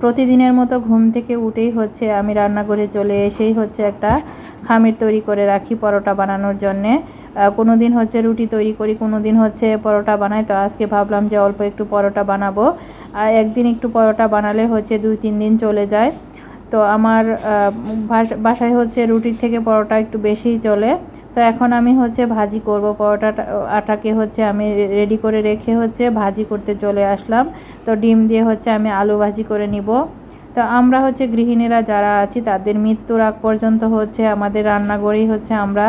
প্রতিদিনের মতো ঘুম থেকে উঠেই হচ্ছে আমি রান্নাঘরে চলে এসেই হচ্ছে একটা খামির তৈরি করে রাখি পরোটা বানানোর জন্যে। কোনো দিন হচ্ছে রুটি তৈরি করি কোনো দিন হচ্ছে পরোটা বানাই। তো আজকে ভাবলাম যে অল্প একটু পরোটা বানাবো। আর একদিন একটু পরোটা বানালে হচ্ছে দুই তিন দিন চলে যায়। তো আমার বাসায় হচ্ছে রুটির থেকে পরোটা একটু বেশিই চলে। তো এখন আমি হচ্ছে ভাজি করব। পরোটাটা আটাকে হচ্ছে আমি রেডি করে রেখে হচ্ছে ভাজি করতে চলে আসলাম। তো ডিম দিয়ে হচ্ছে আমি আলু ভাজি করে নিব। তো আমরা হচ্ছে গৃহিণীরা যারা আছি, তাদের মৃত্যুর আগ পর্যন্ত হচ্ছে আমাদের রান্নাঘরেই হচ্ছে আমরা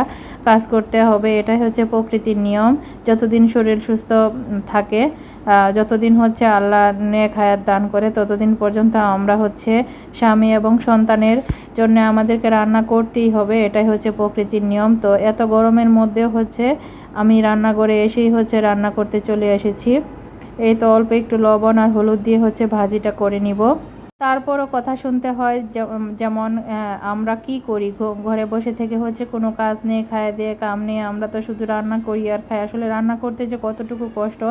কাজ করতে হবে। এটাই হচ্ছে প্রকৃতির নিয়ম। যতদিন শরীর সুস্থ থাকে যতদিন হচ্ছে আল্লাহ নেক হায়াত দান করে, ততদিন পর্যন্ত আমরা হচ্ছে স্বামী এবং সন্তানের জন্য আমাদেরকে রান্না করতেই হবে, এটাই হচ্ছে প্রকৃতির নিয়ম। তো এত গরমের মধ্যেও হচ্ছে আমি রান্না করে এসেই হচ্ছে রান্না করতে চলে এসেছি। এই তো অল্প একটু লবণ আর হলুদ দিয়ে হচ্ছে ভাজিটা করে নিব। তারপরও কথা শুনতে হয় যেমন আমরা কি করি? ঘরে বসে থেকে হচ্ছে কোনো কাজ নেই, খায় দিয়ে কাম নেই, আমরা তো শুধু রান্না করি আর খাই। আসলে রান্না করতে যে কতটুকু কষ্ট,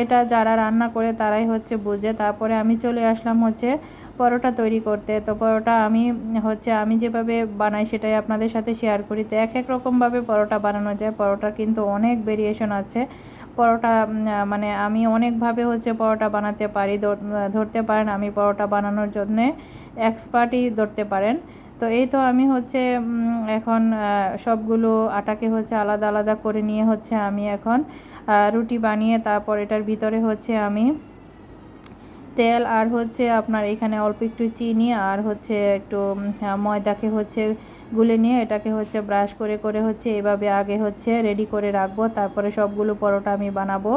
এটা যারা রান্না করে তারাই হচ্ছে বুঝে। তারপরে আমি চলে আসলাম হচ্ছে পরোটা তৈরি করতে। তো পরোটা আমি হচ্ছে, আমি যেভাবে বানাই সেটাই আপনাদের সাথে শেয়ার করি। তো এক এক রকমভাবে পরোটা বানানো যায়। পরোটার কিন্তু অনেক ভেরিয়েশন আছে। পরোটা মানে আমি অনেকভাবে হচ্ছে পরোটা বানাতে পারি। ধরতে পারেন আমি পরোটা বানানোর জন্যে এক্সপার্টই ধরতে পারেন। তো এই তো আমি হচ্ছে এখন সবগুলো আটাকে হচ্ছে আলাদা আলাদা করে নিয়ে হচ্ছে আমি এখন রুটি বানিয়ে তারপর এটার ভিতরে হচ্ছে আমি তেল আর হচ্ছে আপনার এখানে অল্প একটু চিনি আর হচ্ছে একটু ময়দাকে হচ্ছে গুলে নিয়ে এটাকে হচ্ছে ব্রাশ করে করে হচ্ছে এভাবে আগে হচ্ছে রেডি করে রাখব। তারপরে সবগুলো পরোটা আমি বানাবো।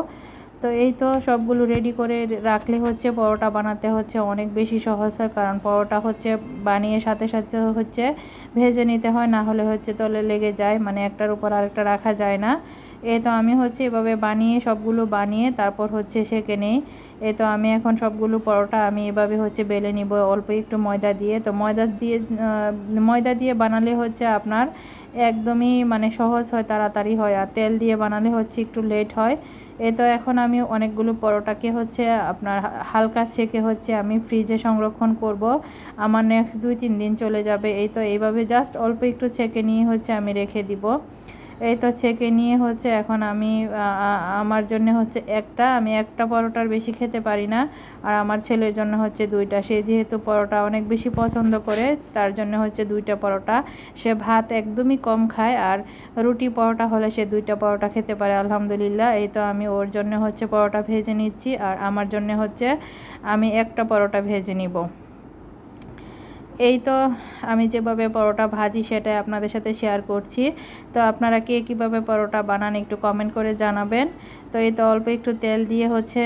তো এই তো সবগুলো রেডি করে রাখলে হচ্ছে পরোটা বানাতে হচ্ছে অনেক বেশি সহজ হয়, কারণ পরোটা হচ্ছে বানিয়ে সাথে সাথে হচ্ছে ভেজে নিতে হয়, না হলে হচ্ছে তলে লেগে যায় মানে একটার উপর আরেকটা রাখা যায় না। এই তো আমি হচ্ছে এভাবে বানিয়ে সবগুলো বানিয়ে তারপর হচ্ছে সেঁকে নেই। এ তো আমি এখন সবগুলো পরোটা আমি এভাবে হচ্ছে বেলে নিব, অল্প একটু ময়দা দিয়ে। তো ময়দা দিয়ে ময়দা দিয়ে বানালে হচ্ছে আপনার একদমই মানে সহজ হয়, তাড়াতাড়ি হয়। আর তেল দিয়ে বানালে হচ্ছে একটু লেট হয়। এ তো এখন আমি অনেকগুলো পরোটাকে হচ্ছে আপনার হালকা সেকে হচ্ছে আমি ফ্রিজে সংরক্ষণ করব। আমার নেক্সট দুই তিন দিন চলে যাবে। এই তো এইভাবে জাস্ট অল্প একটু ছেঁকে নিয়ে হচ্ছে আমি রেখে দিব। এই তো ছেঁকে নিয়ে হচ্ছে এখন আমি আমার জন্য হচ্ছে একটা, আমি একটা পরোটার বেশি খেতে পারি না। আর আমার ছেলের জন্য হচ্ছে দুইটা। সে যেহেতু পরোটা অনেক বেশি পছন্দ করে, তার জন্য হচ্ছে দুইটা পরোটা। সে ভাত একদমই কম খায় আর রুটি পরোটা হলে সে দুইটা পরোটা খেতে পারে, আলহামদুলিল্লাহ। এই তো আমি ওর জন্য হচ্ছে পরোটা ভেজে নিচ্ছি আর আমার জন্য হচ্ছে আমি একটা পরোটা ভেজে নিব। এই তো আমি যেভাবে পরোটা ভাজি সেটাই আপনাদের সাথে শেয়ার করছি। তো আপনারা কে কীভাবে পরোটা বানান একটু কমেন্ট করে জানাবেন। তো এই তো অল্প একটু তেল দিয়ে হচ্ছে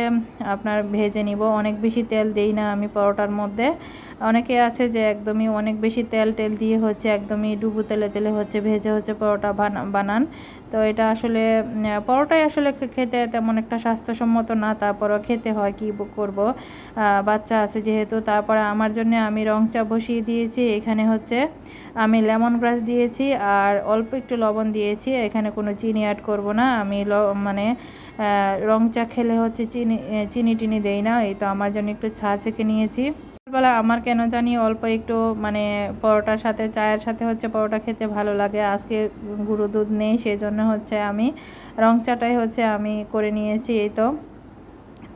আপনার ভেজে নিব। অনেক বেশি তেল দেই না আমি পরোটার মধ্যে। অনেকে আছে যে একদমই অনেক বেশি তেল টেল দিয়ে হচ্ছে একদমই ডুবু তেলে তেলে হচ্ছে ভেজে হচ্ছে পরোটা বানা- বানান। তো এটা আসলে পরোটাই আসলে খেতে তেমন একটা স্বাস্থ্যসম্মত না, তারপরও খেতে হয় কি করব। বাচ্চা আছে যেহেতু, তারপরে আমার জন্য আমি রং চা বসিয়ে দিয়েছি। এখানে হচ্ছে আমি লেমন গ্রাস দিয়েছি আর অল্প একটু লবণ দিয়েছি। এখানে কোনো চিনি অ্যাড করব না। আমি মানে রং চা খেলে হচ্ছে চিনি চিনি টিনি দেই না, এই তো আমার জন্য একটু চা ছেঁকে নিয়েছি। বেলা আমার কেন জানি অল্প একটু মানে পরোটার সাথে, চায়ের সাথে হচ্ছে পরোটা খেতে ভালো লাগে, আজকে গুঁড়ো দুধ নেই সেই জন্য হচ্ছে আমি রং চাটাই হচ্ছে আমি করে নিয়েছি, এই তো।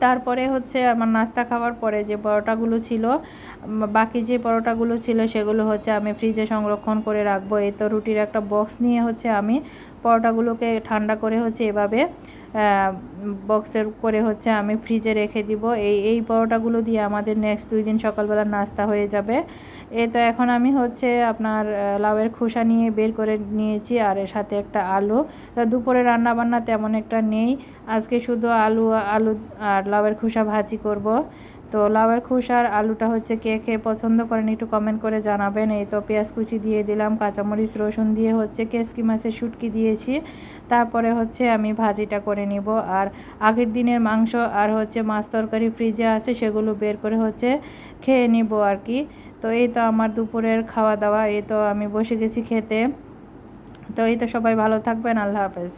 তারপরে হচ্ছে আমার নাস্তা খাওয়ার পরে যে পরোটাগুলো ছিল বাকি যে পরোটাগুলো ছিল, সেগুলো হচ্ছে আমি ফ্রিজে সংরক্ষণ করে রাখব, এই তো রুটির একটা বক্স নিয়ে হচ্ছে আমি পরোটাগুলোকে ঠান্ডা করে হচ্ছে এভাবে বক্সের করে হচ্ছে আমি ফ্রিজে রেখে দিব। এই এই পরোটাগুলো দিয়ে আমাদের নেক্সট দুই দিন সকালবেলা নাস্তা হয়ে যাবে। এ তো এখন আমি হচ্ছে আপনার লাউয়ের খোসা নিয়ে বের করে নিয়েছি আর এর সাথে একটা আলু। তো দুপুরে রান্নাবান্না তেমন একটা নেই। আজকে শুধু আলু আলু আর লাউয়ের খোসা ভাজি করব। তো লাউয়ের খোসা আর আলুটা হচ্ছে কে খেয়ে পছন্দ করেন একটু কমেন্ট করে জানাবেন। এই তো পেঁয়াজ কুচি দিয়ে দিলাম, কাঁচামরিচ, রসুন দিয়ে হচ্ছে কেসকি মাছের শুটকি দিয়েছি। তারপরে হচ্ছে আমি ভাজিটা করে নিব। আর আগের দিনের মাংস আর হচ্ছে মাছ তরকারি ফ্রিজে আছে, সেগুলো বের করে হচ্ছে খেয়ে নিব আর কি। তো এই তো আমার দুপুরের খাওয়া দাওয়া, এই তো আমি বসে গেছি খেতে। তো এই তো সবাই ভালো থাকবেন, আল্লাহ হাফেজ।